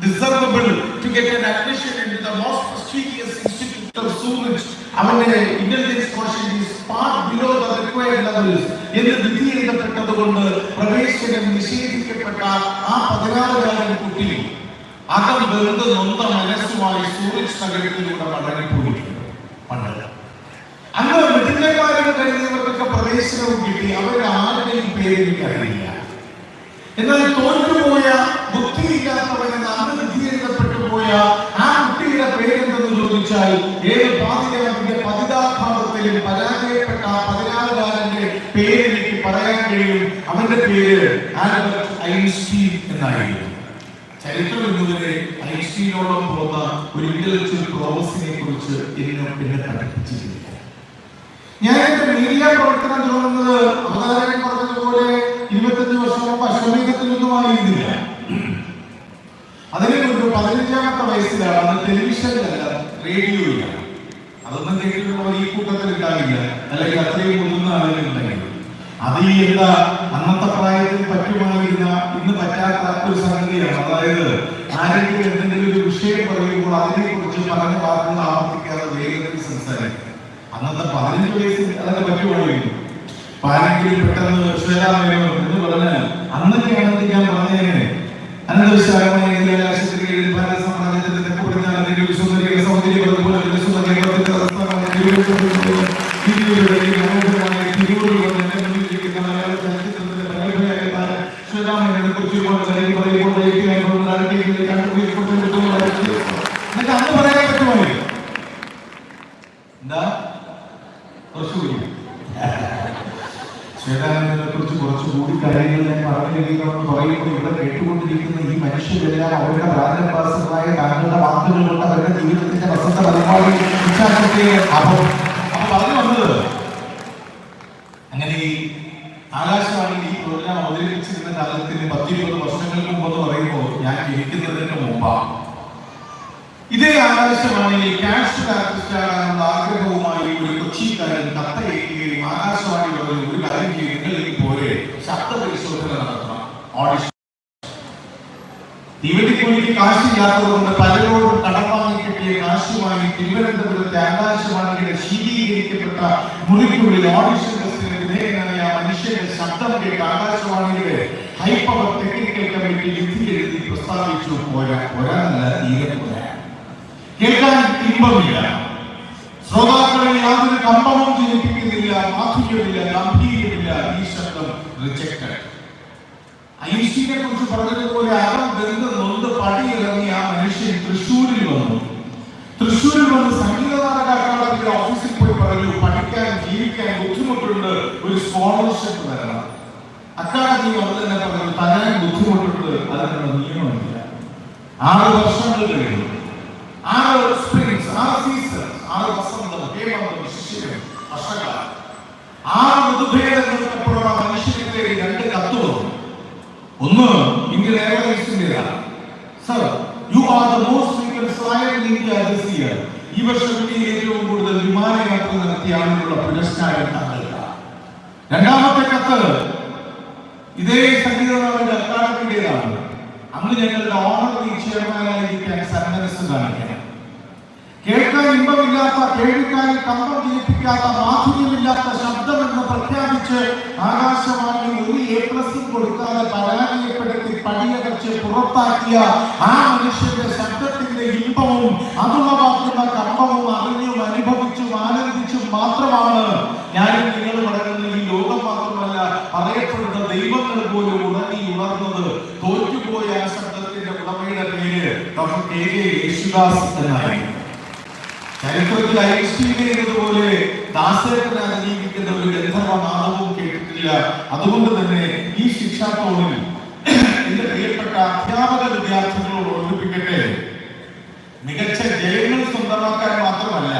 deservable to get an admission into the most prestigious institute of Zurich. അവന്റെ intelligence quotient is far below the required levels എന്ന് വിധി എഴുതപ്പെട്ടതുകൊണ്ട് പ്രവേശനം നിഷേധിക്കപ്പെട്ട ആ പതിനാറുകാരൻ കുട്ടി അകം വെറുതെ നൊന്ത മനസ്സുമായി സൂറിച്ച് നഗരത്തിലൂടെ മടങ്ങിപ്പോയിട്ടുണ്ട് പണ്ട് അന്ന് മിഥുനക്കാരെന്ന് കരുതിയവർക്കൊക്കെ പ്രവേശനവും കിട്ടി. അവരുടെ ആരുടെയും പേര് എനിക്കറിയില്ല. എന്നാൽ തോറ്റുപോയ ചോദിച്ചാൽ ഏത് പാതിരാവിന്റെ പതിതാഭാവത്തിലും പരാജയപ്പെട്ട ആ പതിനാറുകാരന്റെ പേര് എനിക്ക് പറയാൻ കഴിയും. അവന്റെ പേര് ആൽബർട്ട് ഐൻസ്റ്റീൻ എന്നായിരുന്നു. ചരിത്രം എന്നതിനെ ഐൻസ്റ്റീനോളം പോകുന്ന ഒരു ഇന്റലക്ച്വൽ പ്രോസസിനെ കുറിച്ച് എന്നെ എന്നെ പഠിപ്പിച്ചിട്ടില്ല ഞാൻ എന്റെ മീഡിയ പ്രവർത്തനം തുടങ്ങുന്നത് അവതാരകൻ പറഞ്ഞതുപോലെ ഇരുപത്തഞ്ച് വർഷം മുമ്പ് അശ്വമേധത്തിലൊന്നും അതിനെ കൊണ്ട് പതിനഞ്ചാമത്തെ വയസ്സിലാണ് അന്ന് ടെലിവിഷനിലല്ല ഇല്ല അതൊന്നും കേട്ടിട്ടുള്ളവർ ഈ കൂട്ടത്തിൽ ഉണ്ടാവില്ല. അല്ലെങ്കിൽ അത്രയും മുതിർന്ന ആളുകൾ ഉണ്ടെങ്കിൽ അത് ഈ എന്താ അന്നത്തെ പ്രായത്തിൽ പറ്റുമായിരുന്ന ഇന്ന് പറ്റാത്ത ഒരു സംഗതിയാണ്. അതായത് ആരെങ്കിലും എന്തെങ്കിലും ഒരു വിഷയം പറയുമ്പോൾ അതിനെക്കുറിച്ച് പറഞ്ഞ വാക്കുകൾ ആവർത്തിക്കാതെ വേഗത്തിൽ സംസാരിക്കും. അന്നത്തെ പതിനഞ്ച് വയസ്സിൽ അതൊക്കെ പറ്റുമായിരുന്നു. ആരെങ്കിലും പെട്ടെന്ന് ശ്വേതാമേനോ എന്ന് പറഞ്ഞാൽ അന്നൊക്കെയാണെങ്കിൽ ഞാൻ പറഞ്ഞേനെ. അനന്തവിശാലമായ ഇന്ത്യയിലെ Obrigado. മനുഷ്യരെല്ലാം അവരുടെ പ്രാരംഭമായ താങ്കളുടെ വാക്കുകൾ കൊണ്ട് അവരുടെ ജീവിതത്തിന്റെ പ്രസക്ത പരമാവധി അപ്പം അപ്പൊ പറഞ്ഞു വന്നത് അങ്ങനെ ഈ ആകാശവാണിയിൽ ഈ പ്രോഗ്രാം അവതരിപ്പിച്ചിരുന്ന കാലത്തിന് പത്തിരുപത് വർഷങ്ങൾക്ക് മുമ്പ് പറയുമ്പോൾ ഞാൻ ജനിക്കുന്നതിന് മുമ്പാണ് ഇതേ ആകാശവാണിയിൽ ക്യാഷ് ആർട്ടിസ്റ്റ് ആകാനുള്ള ആഗ്രഹവുമായി ഒരു കൊച്ചിക്കാരൻ കത്തയക്കുകയും ആകാശവാണി പറഞ്ഞു ഒരു കാര്യം ചെയ്യും നിങ്ങളിലേക്ക് പോരെ ശബ്ദ പരിശോധന നടത്തണം ഓഡിഷൻ തീവണ്ടിക്കൂലിക്ക് കാശില്ലാത്തതുകൊണ്ട് പലരോടും കടം വാങ്ങി കിട്ടിയ കാശുമായി തിരുവനന്തപുരത്തെ ആകാശവാണിയുടെ ശീതീകരിക്കപ്പെട്ട മുറിക്കുള്ളിൽ ഓഡിഷൻ ടെസ്റ്റിന് വിധേയനായ മനുഷ്യന്റെ ശബ്ദം കേട്ട് ആകാശവാണിയുടെ ഹൈ പവർ ടെക്നിക്കൽ കമ്മിറ്റി വിധി എഴുതി പ്രസ്താവിച്ചു. പോരാ പോരാന്നല്ല തീരെ പോരാ. കേൾക്കാൻ ഇമ്പമില്ല. ശ്രോതാക്കളിൽ യാതൊരു കമ്പവും ഈ ശബ്ദം റിജക്റ്റഡ് ഐശ്വര്യനെ കുറിച്ച് പറഞ്ഞതുപോലെ വന്ന് സംഗീത അക്കാദമിയുടെ ഓഫീസിൽ പോയി പറഞ്ഞു. പഠിക്കാൻ ജീവിക്കാൻ ബുദ്ധിമുട്ടുണ്ട്. ഒരു സ്കോളർഷിപ്പ് തരണം. അക്കാദമി വന്ന് തന്നെ പറഞ്ഞു തരാൻ ബുദ്ധിമുട്ടുണ്ട്. അതിനുള്ള നിയമമില്ല. ആറ് വർഷങ്ങൾ കഴിഞ്ഞു. ആറ് രണ്ടാമത്തെ കത്ത് ഇതേ സംഗീത നാടിന്റെ അക്കാദമിയുടേതാണ് അന്ന് ഞങ്ങളുടെ ഓണർ ചെയർമാനായിരിക്കാൻ സന്മനസ് കാണിക്കണം. കേൾക്കാൻ ഇമ്പമില്ലാത്ത കേൾവിക്കാരിൽ കമ്പം ജനിപ്പിക്കാത്ത മാധുര്യമില്ലാത്ത ശബ്ദമെന്ന് പ്രഖ്യാപിച്ച് ആകാശവാണി ഒരു എ പ്ലസും കൊടുക്കാതെ പരാജയപ്പെടുത്തി പടിയടച്ച് പുറത്താക്കിയ ആ മനുഷ്യന്റെ ശബ്ദത്തിന്റെ ഇമ്പവും അതുളവാക്കുന്ന യേശുദാസ് എന്നായിരുന്നു ചരിത്രത്തിൽ ഐശ്വര്യതുപോലെ ദാസേട്ടനെ അതിജീവിക്കുന്ന ഒരു ഗന്ധർവ നാദവും കേട്ടിട്ടില്ല. അതുകൊണ്ട് തന്നെ ഈ ശിക്ഷാത്തോണിൽ എന്റെ പ്രിയപ്പെട്ട അധ്യാപക വിദ്യാർത്ഥികളോട് ഓർമ്മിപ്പിക്കട്ടെ. മികച്ച ജയങ്ങൾ സ്വന്തമാക്കാൻ മാത്രമല്ല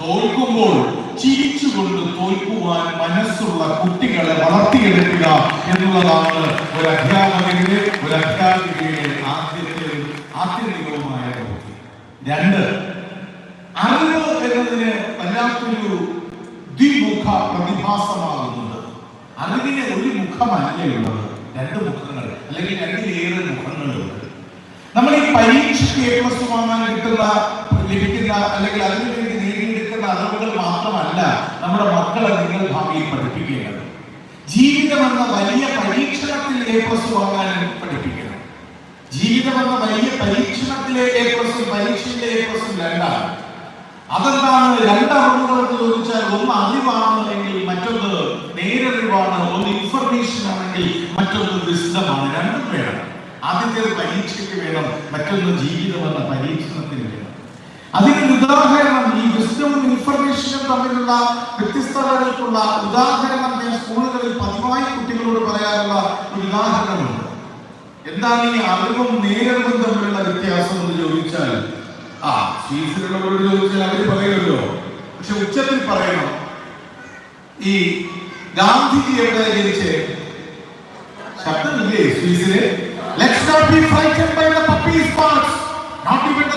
തോൽക്കുമ്പോൾ ചിരിച്ചുകൊണ്ട് തോൽക്കുവാൻ മനസ്സുള്ള കുട്ടികളെ വളർത്തിയെടുക്കുക എന്നുള്ളതാണ് ഒരു അധ്യാപകന്റെ ഒരു അധ്യാപികയുടെ ആദ്യത്തെ ആത്യന്തികവുമായ ദൗത്യം രണ്ട്. അറിവ് എന്നതിന് വല്ലാത്തൊരു ദ്വിമുഖ പ്രതിഭാസമാകുന്നത്. അറിവിന് ഒരു മുഖമല്ലേ ഉള്ളത് രണ്ട് മുഖങ്ങൾ അല്ലെങ്കിൽ രണ്ടിലേറെ മുഖങ്ങളുണ്ട്. നമ്മൾ ഈ പരീക്ഷയ്ക്ക് എ പ്ലസ് വാങ്ങാൻ കിട്ടുന്ന ലഭിക്കുന്ന അല്ലെങ്കിൽ അതിനു വേണ്ടി നേടിയെടുക്കുന്ന അറിവുകൾ മാത്രമല്ല നമ്മുടെ മക്കളെ നിങ്ങൾ ഭാവിയിൽ പഠിപ്പിക്കേണ്ടത്. ജീവിതം എന്ന വലിയ പരീക്ഷണത്തിൽ എ പ്ലസ് വാങ്ങാൻ പഠിപ്പിക്കണം. ജീവിതം എന്ന വലിയ പരീക്ഷണത്തിലെ പ്ലസും പരീക്ഷയിലെ രണ്ടാണ്. അതെന്താണ്? രണ്ട് എന്ന് ചോദിച്ചാൽ ഒന്ന് അറിവാണെന്നുണ്ടെങ്കിൽ മറ്റൊന്ന് നേരറിവാണ് ഒന്ന് ഇൻഫർമേഷൻ ആണെങ്കിൽ മറ്റൊന്ന് വിശദമാണ് രണ്ടും വേണം. ആദ്യത്തേത് പരീക്ഷയ്ക്ക് വേണം മറ്റൊന്ന് ജീവിതമെന്ന പരീക്ഷണത്തിന് വേണം. അതിനൊരു ഉദാഹരണം ഈ വിസ്ഡവും ഇൻഫർമേഷനും തമ്മിലുള്ള വ്യത്യസ്തതകൾക്കുള്ള ഉദാഹരണം ഞാൻ സ്കൂളുകളിൽ പതിവായി കുട്ടികളോട് പറയാറുള്ള ഒരു ഉദാഹരണമുണ്ട് എന്താണ് ഈ അറിവും നേരവും തമ്മിലുള്ള വ്യത്യാസം എന്ന് ചോദിച്ചാൽ ആ ശീസിലുള്ളവരോട് ചോദിച്ചാൽ അവർ പറയുമല്ലോ പക്ഷെ ഉച്ചത്തിൽ പറയണം. ഈ ഗാന്ധിജി എവിടെ ജനിച്ച് ശബ്ദമില്ലേ സ്വീസിൽ Let's not be frightened by the puppy's parts. Not even the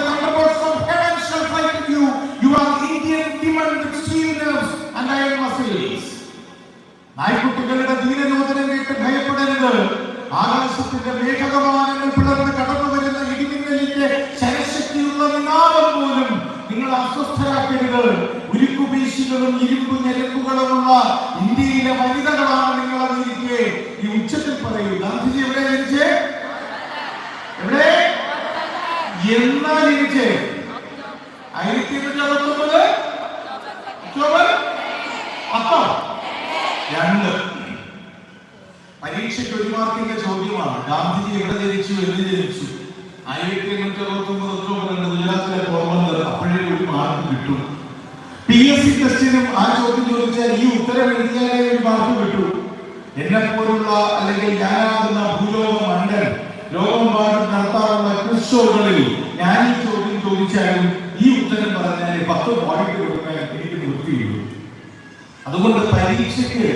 ആകാശത്തിന്റെ മേഘകമാനങ്ങൾ പിളർന്ന് കടന്നു വരുന്ന ഇടിമിന്നലിന്റെ ശരശക്തിയുള്ള നിനാദം പോലും നിങ്ങൾ അസ്വസ്ഥരാക്കരുത്. ഉരുക്കുപീശികളും ഇരുമ്പു ഞെരുക്കുകളുമുള്ള ഇന്ത്യയിലെ വനിതകളാണ് നിങ്ങൾ അതിരിക്കെ ഈ ഉച്ചത്തിൽ പറയൂ ഗാന്ധിജി എവിടെ ജനിച്ചേ? എവിടെ? എന്നാ ജനിച്ചേ? ആയിരത്തി എണ്ണൂറ്റി അറുപത്തി ഒമ്പത് ഒക്ടോബർ രണ്ട്. പരീക്ഷയ്ക്ക് ഒരു മാർക്കിന്റെ ചോദ്യമാണ്. ഗാന്ധിജി എവിടെ ജനിച്ചു എന്ന് ജനിച്ചു? ആയിരത്തി എണ്ണൂറ്റി അറുപത്തൊമ്പത് ഒക്ടോബർ രണ്ട് ഗുജറാത്തിലെ പോർബന്ദർ അപ്പോഴേ ഒരു മാർക്ക് കിട്ടും. പി എസ് സി ടെസ്റ്റിനും ആ ചോദ്യം ചോദിച്ചാൽ ഈ ഉത്തരം എഴുതിയാലേ ഒരു മാർക്ക് കിട്ടൂ. എന്നെ പോലുള്ള അല്ലെങ്കിൽ ഞാനാകുന്ന ഭൂലോക മണ്ഡൽ ലോകമെമ്പാടും നടത്താറുള്ള ക്വിസ് ഞാൻ ഈ ചോദ്യം ചോദിച്ചാലും ഈ ഉത്തരം പറഞ്ഞാൽ പത്ത് പോയിന്റ് കൊടുക്കാൻ എനിക്ക് നിർത്തിയുള്ളൂ അതുകൊണ്ട് പരീക്ഷയ്ക്ക്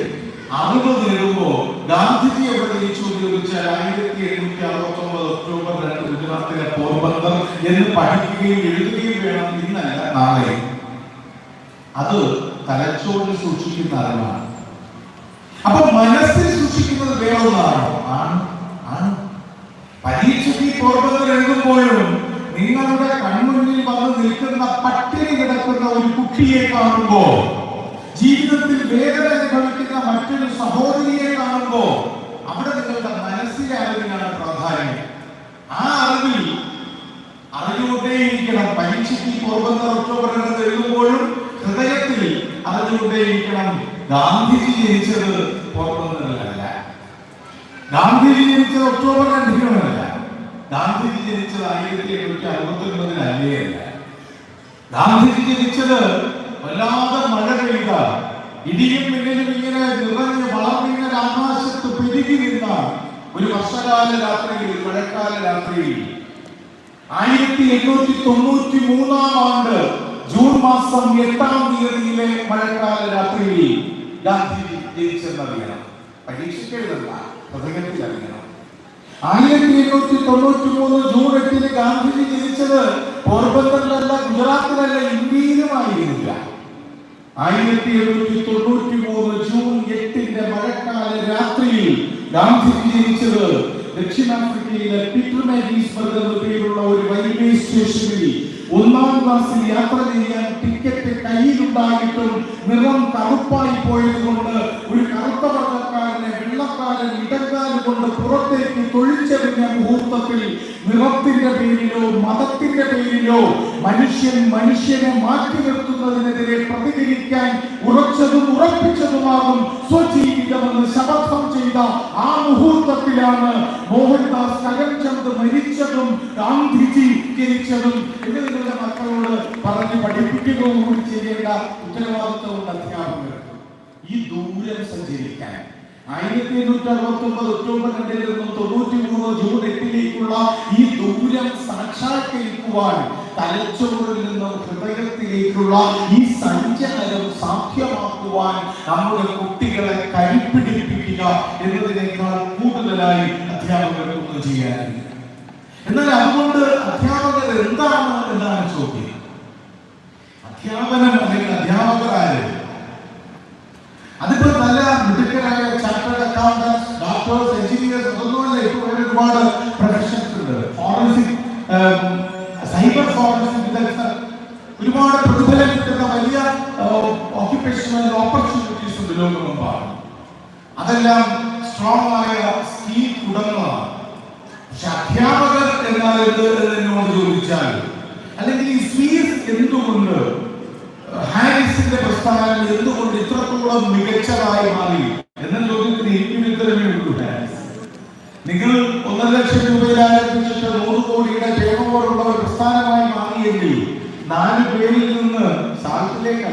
അറിവ് വരുമ്പോ ഗാന്ധിജി എവിടെ ജയിച്ചു ഉപയോഗിച്ചാൽ ആയിരത്തി എണ്ണൂറ്റി അറുപത്തി ഒമ്പത് ഒക്ടോബർ രണ്ട് ഗുജറാത്തിലെ പോർബന്ദർ എന്ന് പഠിക്കുകയും എഴുതുകയും വേണം ഇന്നല്ല നാളെ. അത് തലച്ചോറിൽ സൂക്ഷിക്കുന്ന അറിവാണ്. അപ്പൊ മനസ്സിൽ സൂക്ഷിക്കുന്നത് വേറൊന്നാണോ ആണ് ആണ്. പരീക്ഷയ്ക്ക് പോർബന്ദർ എഴുതുമ്പോഴും നിങ്ങളുടെ കൺമുന്നിൽ വന്ന് നിൽക്കുന്ന പട്ടിണി കിടക്കുന്ന ഒരു കുട്ടിയെ കാണുമ്പോ ജീവിതത്തിൽ വേദന മറ്റൊരു സഹോദരിയെ കാണുമ്പോ അവിടെ നിങ്ങളുടെ മനസ്സിലെ അറിവിനാണ് പ്രാധാന്യം. ആ അറിവിൽ അറിഞ്ഞുകൊണ്ടേയിരിക്കണം. പരീക്ഷയ്ക്ക് പോർബന്ദർ എഴുതുമ്പോഴും ഹൃദയത്തിൽ അറിഞ്ഞുകൊണ്ടേയിരിക്കണം. ഗാന്ധിജി ജനിച്ചത് പോർബന്ദറിലല്ല ഗാന്ധിജി ജനിച്ചത് ഒക്ടോബർ രണ്ടിനുമല്ല ഗാന്ധിജി ജനിച്ചത് ആയിരത്തി എണ്ണൂറ്റി അറുപത്തി ഒൻപതിലല്ലേ അല്ല ഗാന്ധിജി ജനിച്ചത് വല്ലാതെ മഴ പെയ്ത ഇടിയും മിന്നലും ഇങ്ങനെ നിറഞ്ഞ് വളർന്നിങ്ങനെ ആകാശത്ത് പെരുകി നിന്ന ഒരു വർഷകാല രാത്രിയിൽ മഴക്കാല രാത്രിയിൽ ആയിരത്തി എണ്ണൂറ്റി തൊണ്ണൂറ്റി മൂന്നാം ആണ്ട് ജൂൺ മാസം എട്ടാം തീയതിയിലെ മഴക്കാല രാത്രിയിൽ ഗാന്ധിജി ജനിച്ചെന്നറിയണം പരീക്ഷയ്ക്ക് എഴുതണ്ട പ്രസംഗത്തിൽ അറിയണം. ആയിരത്തി എണ്ണൂറ്റി തൊണ്ണൂറ്റി മൂന്ന് ജൂൺ എട്ടിന് ഗാന്ധിജി ജനിച്ചത് പോർബന്തറിലല്ല ഗുജറാത്തിലല്ല ഇന്ത്യയിലുമായിരുന്നില്ല. ആയിരത്തി എണ്ണൂറ്റി തൊണ്ണൂറ്റി മൂന്ന് ജൂൺ എട്ടിന്റെ മഴക്കാല രാത്രിയിൽ ഗാന്ധിജി ജനിച്ചത് ദക്ഷിണാഫ്രിക്കയിലെ പീറ്റർമാരീസ്ബർഗ് എന്ന പേരുള്ള ഒരു റെയിൽവേ സ്റ്റേഷനിൽ ഒന്നാം ക്ലാസ്സിൽ യാത്ര ചെയ്യാൻ ടിക്കറ്റ് കയ്യിലുണ്ടായിട്ടും നിറം കറുപ്പായി പോയത് കൊണ്ട് ഒരു കറുത്ത വർഗക്കാരനെ വെള്ളക്കാരൻ ഇടക്കാലം കൊണ്ട് പുറത്തേക്ക് തൊഴിച്ചെറിഞ്ഞ മുഹൂർത്തത്തിൽ നിറത്തിന്റെ പേരിലോ മതത്തിന്റെ പേരിലോ മനുഷ്യൻ മനുഷ്യനെ മാറ്റി നിർത്തുന്നതിനെതിരെ പ്രതികരിക്കാൻ ഉറച്ചതും ഉറപ്പിച്ചതുമാകും സ്വജീവിതമെന്ന് ശപഥം ചെയ്ത ആ മുഹൂർത്തത്തിലാണ് മോഹൻദാസ് കരംചന്ദ് മരിച്ചതും ഗാന്ധിജി ജനിച്ചതും. നിങ്ങളുടെ മക്കളോട് പറഞ്ഞ് പഠിപ്പിക്കുകയും കൂടി ചെയ്യേണ്ട ഉത്തരവാദിത്വമുണ്ട് അധ്യാപകർക്ക് ഈ ദൂരം സഞ്ചരിക്കാൻ ആയിരത്തി എണ്ണൂറ്റി അറുപത്തി ഒമ്പത് ഒക്ടോബർ രണ്ടിൽ നിന്നും തൊണ്ണൂറ്റി മൂന്ന് ജൂൺ എട്ടിലേക്കുള്ള ഈ ദൂരം സാക്ഷാത്കരിക്കുവാൻ തലച്ചോറിൽ നിന്നും ഹൃദയത്തിലേക്കുള്ള ഈ സഞ്ചാരം സാധ്യമാക്കുവാൻ നമ്മുടെ കുട്ടികളെ കരിപ്പിടിപ്പിക്കുക എന്നതിനേക്കാൾ കൂടുതലായി അധ്യാപകർക്കൊന്നും ചെയ്യാനില്ല എന്നാൽ അതുകൊണ്ട് അധ്യാപകർ എന്താണ് എന്നാണ് ചോദ്യം. അധ്യാപനം അല്ലെങ്കിൽ അധ്യാപകരായത് അതിപ്പോ നല്ല മിടുക്കരായ ചാർട്ടേഡ് അക്കൗണ്ടൻസ് ഡോക്ടേഴ്സ് എഞ്ചിനീയേഴ്സ് അതൊന്നുമല്ല ഇപ്പോൾ ഒരുപാട് പ്രൊഫഷൻസ് ഉണ്ട് ഫോറൻസിക് സൈബർ ഫോറൻസിക് വിദഗ്ധർ ഒരുപാട് പ്രതിഫലം കിട്ടുന്ന വലിയ ഓക്യുപ്പേഷണൽ ഓപ്പർച്യൂണിറ്റീസ് ഉണ്ട് ലോകമെമ്പാടും അതെല്ലാം സ്ട്രോങ് ആയ സ്കിൽ ഉടമകളാണ്. പക്ഷെ അധ്യാപകർ എന്നാൽ എന്നോട് ചോദിച്ചാൽ അല്ലെങ്കിൽ ഈ സ്വീസ് എന്തുകൊണ്ട് ഹാരിസിന്റെ പ്രസ്ഥാനം എന്തുകൊണ്ട് ഇത്രത്തോളം മികച്ചതായി മാറി? എന്ന ചോദ്യത്തിന് എനിക്കും ഉത്തരമേ ഉള്ളൂ ഹാരിസ്. നിങ്ങൾ ഒന്നര ലക്ഷം രൂപയിൽ ആരംഭിച്ചിട്ട് നൂറ് കോടിയുടെ ടേം പോലുള്ള ഒരു പ്രസ്ഥാനമായി മാറിയെങ്കിൽ നാല് പേരിൽ നിന്ന് സാഹിത്യത്തിലേക്ക്